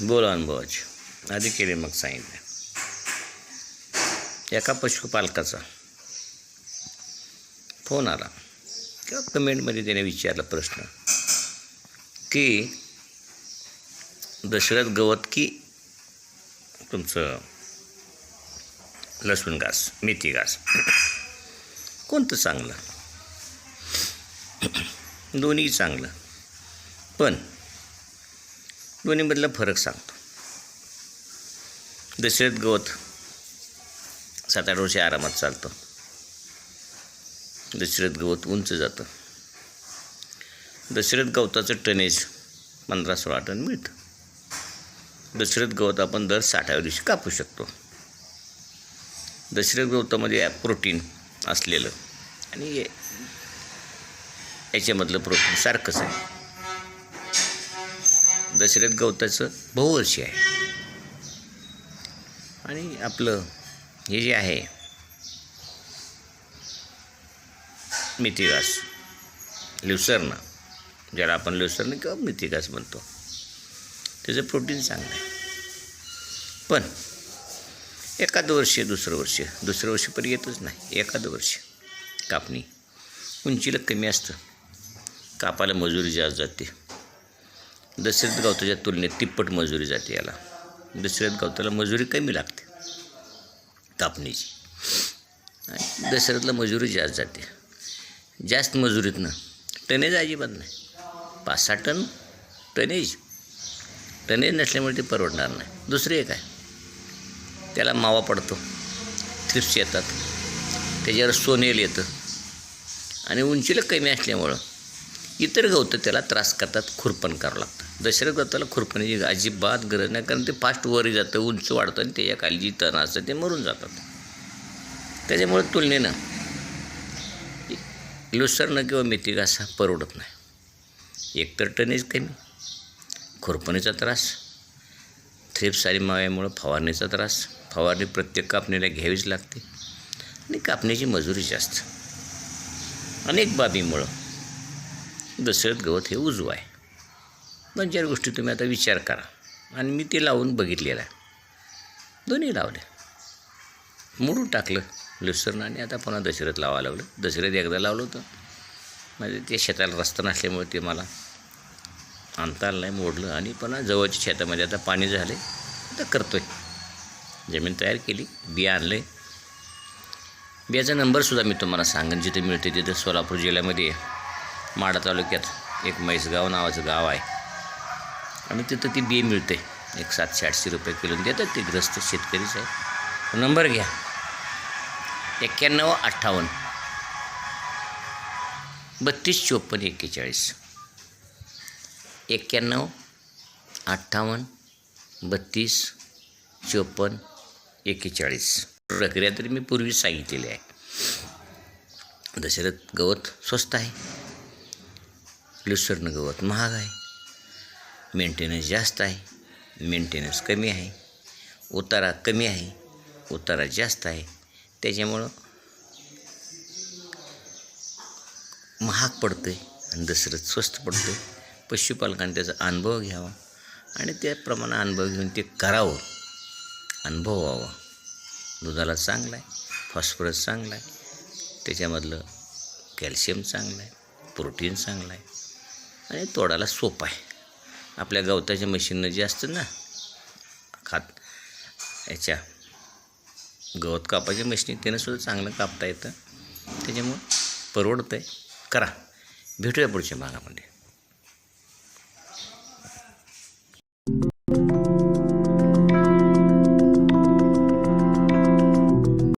बोला अनुभवाची. आधी केले मग सांगितले. एका पशुपालकाचा फोन आला. किंवा कमेंटमध्ये त्याने विचारला प्रश्न. की दशरथ गवत की तुमचं लसूण घास मेथी घास? कोणतं चांगलं? दोन्ही चांगलं. पण दोन्हीमधला फरक सांगतो. दशरथ गवत सात आठ वर्षे आरामात चालतं. दशरथ गवत उंच जातं. दशरथ गवताचं टनेज पंधरा सोळा टन मिळतं. दशरथ गवत आपण दर साठाव्या दिवशी कापू शकतो. दशरथ गवतामध्ये प्रोटीन असलेलं आणि याच्यामधलं प्रोटीन सारखंच आहे. दशरथ गवताचं बहुवर्षी आहे. आणि आपलं हे जे आहे मेथी घास लिवसरणं ज्याला आपण लिवसरणं किंवा मेथी घास म्हणतो. त्याचं प्रोटीन चांगलं आहे. पण एखादं वर्ष दुसरं वर्ष दुसरं वर्ष पण येतच नाही. एखादं वर्ष कापणी उंचीला कमी असतं. कापाला मजुरी जास्त जाते. दशरथ गवताच्या तुलनेत तिप्पट मजुरी जाते याला. दशरथ गवताला मजुरी कमी लागते. कापणीची. आणि दशरथला मजुरी जास्त जाते. जास्त मजुरीतनं टनेज अजिबात नाही. पाच सहा टन टनेज. टनेज नसल्यामुळे ते परवडणार नाही. दुसरे एक आहे. त्याला मावा पडतो. थ्रिप्स येतात. त्याच्यावर सोनेल येतं. आणि उंचीला कमी असल्यामुळं इतर गवतं त्याला त्रास करतात खुरपण करावं लागतं. दशरथ गवताला खुरपणीची अजिबात गरज नाही कारण ते फास्ट वर जातं उंच वाढतं आणि त्याच्याखाली जी तण असतं ते मरून जातात. त्याच्यामुळे तुलनेनं लुसरणं किंवा मेथी घासा परवडत नाही. एकतर टनेज कमी खुरपणीचा त्रास थ्रिप्स आणि माव्यामुळं फवारणीचा त्रास फवारणी प्रत्येक कापणीला घ्यावीच लागते आणि कापण्याची मजुरी जास्त. अनेक बाबीमुळं दशरथ गवत हे उजवं आहे. दोन चार गोष्टी तुम्ही आता विचार करा. आणि मी ते लावून बघितलेलं आहे. दोन्ही लावले. मोडून टाकलं. लुसरण आणि आता पुन्हा दशरथ लावायला लागलं दशरथ एकदा लावलं होतं. म्हणजे ते शेताला रस्ता नसल्यामुळे ते मला आणता आलं नाही मोडलं. आणि पुन्हा जवळच्या शेतामध्ये आता पाणी झाले. आता करतो आहे जमीन तयार केली. बिया आणलं. आहे बियाचा नंबरसुद्धा मी तुम्हाला सांगेन. जिथे मिळते तिथे सोलापूर जिल्ह्यामध्ये. माडा तालुक्यात एक म्हैसगाव नावाचं गाव आहे. आणि तिथं ती बी मिळते. एक सातशे आठशे रुपये किलो देतात ते ग्रस्त शेतकरीच आहे. नंबर घ्या. एक्क्याण्णव अठ्ठावन्न. बत्तीस चोपन्न एक्केचाळीस. एक्क्याण्णव अठ्ठावन्न बत्तीस चोपन्न एक्केचाळीस. प्रक्रिया तरी मी पूर्वी सांगितलेली आहे. दशरथ गवत स्वस्त आहे. लुसरणं गवत महाग आहे. मेंटेनन्स जास्त आहे. मेंटेनन्स कमी आहे. उतारा कमी आहे. उतारा जास्त आहे. त्याच्यामुळं महाग पडतं आहे आणि दसरथ स्वस्त पडतं आहे पशुपालकांनी त्याचा अनुभव घ्यावा आणि त्याप्रमाणे अनुभव घेऊन ते करावं. अनुभव व्हावा. दुधाला चांगला आहे. फॉस्फरस चांगला आहे. त्याच्यामधलं कॅल्शियम चांगलं आहे. प्रोटीन चांगलं आहे. आणि तोडायला सोपं आहे. आपल्या गवताच्या मशीननं जे असतं ना खात याच्या गवत कापायच्या मशीनी त्यानंसुद्धा चांगलं कापता येतं. त्याच्यामुळं परवडतं आहे करा. भेटूया पुढच्या भागामध्ये.